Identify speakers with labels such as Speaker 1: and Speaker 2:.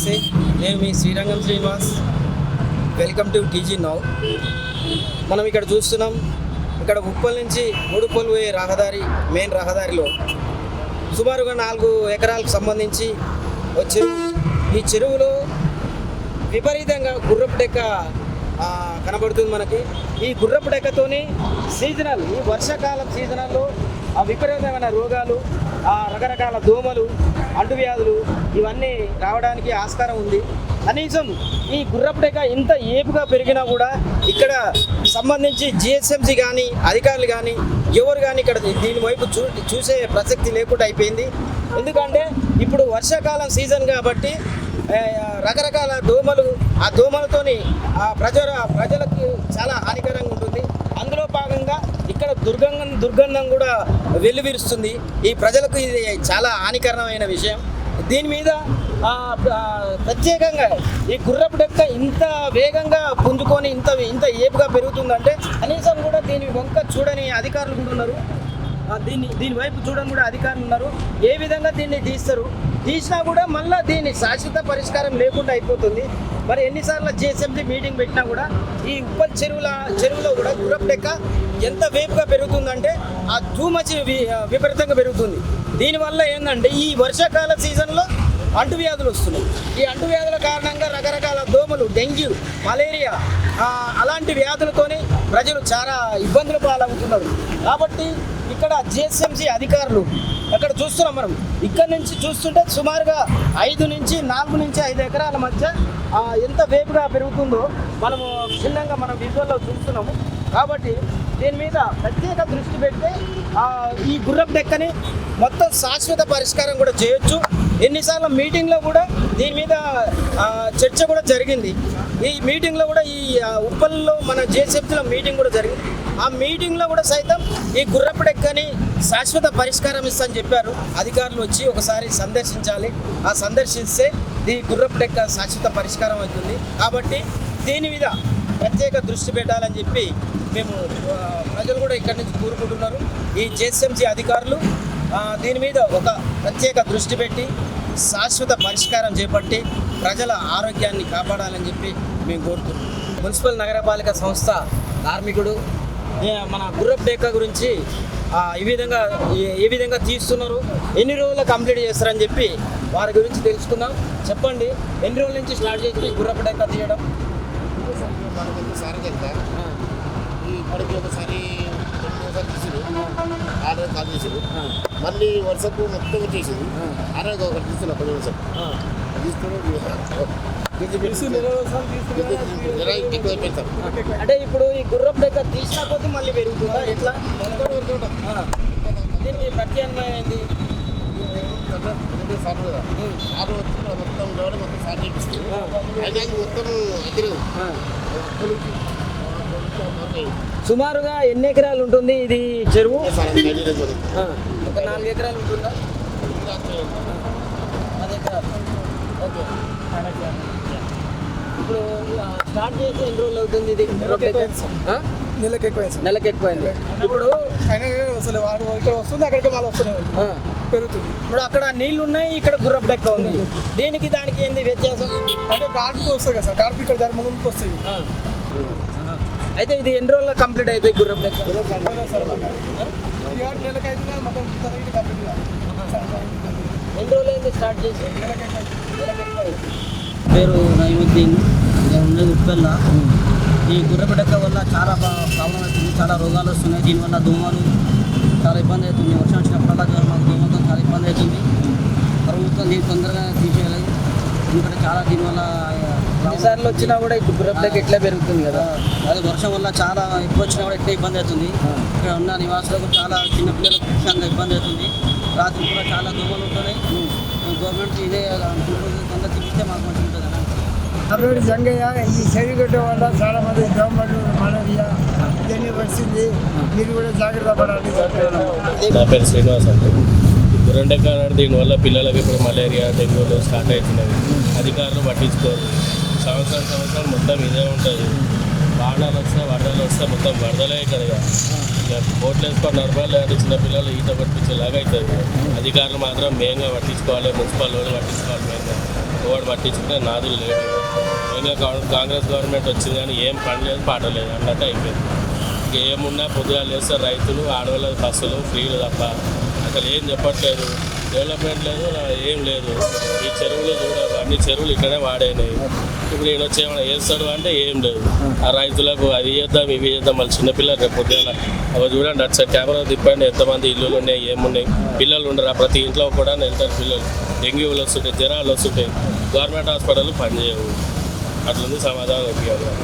Speaker 1: నమస్తే నేను మీ Srirangam Srinivas. Welcome to TG now మనం ఇక్కడ చూస్తున్నాం ఇక్కడ ఉప్పల్ నుంచి ఉడుపల్ పోయే రహదారి మెయిన్ రహదారిలో. సుమారుగా నాలుగు ఎకరాలకు సంబంధించి ఒక చెరువు ఈ చెరువులో విపరీతంగా గుర్రపు డెక్క కనబడుతుంది మనకి. ఈ గుర్రపు డెక్కతోని సీజనల్ ఈ వర్షాకాలం సీజనల్లో ఆ విపరీతమైన రోగాలు ఆ రకరకాల దోమలు అంటువ్యాధులు ఇవన్నీ రావడానికి ఆస్కారం ఉంది. కనీసం ఈ గుర్రపుడేక ఇంత ఏపుగా పెరిగినా కూడా ఇక్కడ సంబంధించి జిఎస్ఎంసీ కానీ అధికారులు కానీ ఎవరు కానీ ఇక్కడ దీని వైపు చూ చూసే ప్రసక్తి లేకుండా అయిపోయింది. ఎందుకంటే ఇప్పుడు వర్షాకాలం సీజన్ కాబట్టి రకరకాల దోమలు ఆ దోమలతోని ఆ ప్రజల ప్రజలకు చాలా హానికరంగా ఉంటుంది అందులో భాగంగా ఇక్కడ దుర్గంధం దుర్గంధం కూడా వెల్లువిరుస్తుంది. ఈ ప్రజలకు ఇది చాలా హానికరమైన విషయం. దీని మీద ప్రత్యేకంగా ఈ గుర్రపు డెక్క ఇంత వేగంగా పుంజుకొని ఇంత ఇంత ఏపుగా పెరుగుతుందంటే కనీసం కూడా దీని వంక చూడని అధికారులు కూడా ఉన్నారు. దీన్ని దీని వైపు చూడని కూడా అధికారులు ఉన్నారు. ఏ విధంగా దీన్ని తీస్తారు? తీసినా కూడా మళ్ళీ దీని శాశ్వత పరిష్కారం లేకుండా అయిపోతుంది. మరి ఎన్నిసార్లు జిఎస్ఎంసీ మీటింగ్ పెట్టినా కూడా ఈ ఉప్పల్ చెరువుల చెరువులో కూడా గుర్రపు లెక్క ఎంత వేపుగా పెరుగుతుందంటే ఆ ధూమచి విపరీతంగా పెరుగుతుంది. దీనివల్ల ఏంటంటే ఈ వర్షాకాల సీజన్లో అంటువ్యాధులు వస్తున్నాయి. ఈ అంటువ్యాధుల కారణంగా రకరకాల దోమలు డెంగ్యూ మలేరియా అలాంటి వ్యాధులతోనే ప్రజలు చాలా ఇబ్బందులు పాలవుతున్నారు. కాబట్టి ఇక్కడ జిఎస్ఎంసీ అధికారులు అక్కడ చూస్తున్నాం మనం? ఇక్కడ నుంచి చూస్తుంటే సుమారుగా ఐదు నుంచి నాలుగు నుంచి ఐదు ఎకరాల మధ్య ఎంత వేపుగా పెరుగుతుందో మనము భిన్నంగా మనం విజువల్లో చూస్తున్నాము. కాబట్టి దీని మీద ప్రత్యేక దృష్టి పెడితే ఈ గుర్రపు డెక్కని మొత్తం శాశ్వత పరిష్కారం కూడా చేయొచ్చు. ఎన్నిసార్లు మీటింగ్లో కూడా దీని మీద చర్చ కూడా జరిగింది. ఈ మీటింగ్లో కూడా ఈ ఉప్పల్లో మన జేసెఫ్లో మీటింగ్ కూడా జరిగింది. ఆ మీటింగ్లో కూడా సైతం ఈ గుర్రపు చక్కని శాశ్వత పరిష్కారం ఇస్తామని చెప్పారు. అధికారులు వచ్చి ఒకసారి సందర్శించాలి. ఆ సందర్శిస్తే ఈ గుర్రపు డెక్క శాశ్వత పరిష్కారం అవుతుంది. కాబట్టి దీని మీద ప్రత్యేక దృష్టి పెట్టాలని చెప్పి మేము ప్రజలు కూడా ఇక్కడి నుంచి కోరుకుంటున్నారు. ఈ జేఎస్ఎంసీ అధికారులు దీని మీద ఒక ప్రత్యేక దృష్టి పెట్టి శాశ్వత పరిష్కారం చేపట్టి ప్రజల ఆరోగ్యాన్ని కాపాడాలని చెప్పి మేము కోరుతున్నాం మున్సిపల్ నగరపాలక సంస్థ కార్మికుడు మన గుర్రపు డేకా గురించి ఈ విధంగా ఏ- విధంగా తీస్తున్నారు? ఎన్ని రోజుల్లో కంప్లీట్ చేస్తారని చెప్పి వారి గురించి తెలుసుకుందాం. చెప్పండి ఎన్ని రోజుల నుంచి స్టార్ట్ చేసి గుర్రపు డేకా తీయడం?
Speaker 2: మనకి కదా ఇప్పటికి ఒకసారి ఒకసారి కాల్ చేసారు. మళ్ళీ వర్షపు మొత్తం వచ్చేసింది.
Speaker 1: ఆ.
Speaker 2: ఒకటి తీసుకున్నా కొన్ని వర్షం
Speaker 1: ఆ.
Speaker 2: తీసుకుని
Speaker 1: అంటే ఇప్పుడు ఈ గుర్రపు డెక్క తీసిన కొద్దీ మళ్ళీ పెరుగుతుందా ఎట్లా ఆ. దీనికి ప్రత్యామ్నాయం ఏంది
Speaker 2: రెండు సార్లు ఆరు వచ్చి మొత్తం లోడ మొత్తం సార్ చేపిస్తుంది అయితే మొత్తం అదిలేదు
Speaker 1: ఆ. సుమారుగా ఎన్ని ఎకరాలు ఉంటుంది ఇది చెరువు ఆ. ఒక నాలుగు ఎకరాలు ఉంటుందా పది ఎకరాలు ఓకే ఇప్పుడు స్టార్ట్ చేసి ఎన్ని రోజులు అవుతుంది ఇది?
Speaker 3: నెలకు ఎక్కువైంది? నెలకు ఎక్కువైంది
Speaker 1: ఇప్పుడు
Speaker 3: అయినా అసలు వాడు ఇక్కడ వస్తుంది అక్కడికి మళ్ళీ వస్తున్నాయి పెరుగుతుంది.
Speaker 1: ఇప్పుడు అక్కడ నీళ్ళు ఉన్నాయి ఇక్కడ గుర్రపు డెక్క ఉంది. దీనికి దానికి ఏంది వ్యత్యాసం?
Speaker 3: అంటే కార్పిక్ వస్తుంది కదా సార్ కార్పిక్ ఇక్కడ దాని ముందుకు వస్తుంది.
Speaker 1: అయితే ఇది ఎన్ని రోజుల్లో కంప్లీట్ అయిపోయి గుర్రపు డెక్క?
Speaker 3: నెలకు అయితే మొత్తం కంప్లీట్
Speaker 1: ఎన్ని స్టార్ట్ చేసి.
Speaker 4: పేరు నైముద్దీన్ నేను ఉన్నది ఉప్పెల్ల. ఈ గుర్రపెడక వల్ల చాలా ప్రాబ్లం అవుతుంది చాలా రోగాలు వస్తున్నాయి. దీనివల్ల దోమలు చాలా ఇబ్బంది అవుతుంది. వర్షం వచ్చినప్పుడల్లా మాకు దోమలతో చాలా ఇబ్బంది అవుతుంది. ప్రభుత్వం దీన్ని తొందరగా తీసేయాలి. ఎందుకంటే చాలా దీనివల్ల
Speaker 1: ఎన్నిసార్లు వచ్చినా కూడా ఈ గుర్రపు డెక్క ఇట్లా పెరుగుతుంది కదా.
Speaker 4: అదే వర్షం వల్ల చాలా ఎక్కువ వచ్చినా కూడా ఎక్కువ ఇబ్బంది అవుతుంది. ఇక్కడ ఉన్న నివాసులకు చాలా చిన్న పిల్లలకు ముఖ్యంగా ఇబ్బంది అవుతుంది. రాత్రి కూడా చాలా దోమలు ఉంటున్నాయి. గవర్నమెంట్ ఇదే మాకు ఉంటుంది.
Speaker 5: అప్పుడు జంగయ్య ఈ చెవిగడ్డ వల్ల చాలా మంది దోమలు మలేరియా ఇవన్నీ వచ్చింది. మీరు కూడా జాగ్రత్త పడాలి.
Speaker 6: నా పేరు శ్రీనివాస్ అండి. గుర్రండెక్క దీనివల్ల పిల్లలకి ఇప్పుడు మలేరియా డెంగ్యూలు స్టార్ట్ అవుతున్నాయి అధికారులు పట్టించుకోరు. సంవత్సరం సంవత్సరం మొత్తం ఇదే ఉంటుంది. వాహనాలు వస్తే వరదలు వస్తే మొత్తం వరదలే కదా ఇక. బోట్లు వేసుకొని నడపాలి అంటే చిన్నపిల్లలు ఈత పట్టించేలాగా అవుతుంది. అధికారులు మాత్రం మెయిన్గా పట్టించుకోవాలి మున్సిపల్ వాళ్ళు పట్టించుకోవాలి మెయిన్గా. ఎవడు పట్టించుకునే నాదులు లేడు. ఇంకా కాంగ్రెస్ గవర్నమెంట్ వచ్చింది కానీ ఏం పని లేదు పాట లేదు. అన్నట్టు అయిపోయింది. ఇంకేమున్నా ఏమున్నా పొద్దుగా లేస్తే రైతులు ఆడవాళ్ళ బస్సులు ఫ్రీలు తప్ప. అసలు ఏం చెప్పట్లేదు. డెవలప్మెంట్ లేదు ఏం లేదు. ఈ చెరువులు చూడాలి అన్ని చెరువులు ఇక్కడే వాడైనాయి. ఇప్పుడు ఈయన వచ్చి ఏమైనా వేస్తాడు అంటే ఏం లేదు. ఆ రైతులకు అది చేద్దాం ఇవి చేద్దాం మళ్ళీ చిన్నపిల్లలు రేపు పొద్దున అవి చూడండి అటు సైడ్ కెమెరా తిప్పండి ఎంతమంది ఇల్లులు ఉన్నాయి ఏమున్నాయి. పిల్లలు ఉండరు ప్రతి ఇంట్లో కూడా వెళ్తారు పిల్లలు. డెంగ్యూలు వస్తుంటాయి జ్వరాలు వస్తుంటాయి. గవర్నమెంట్ హాస్పిటల్ పనిచేయవు. అట్లుంది సమాధానం ఉపయోగం.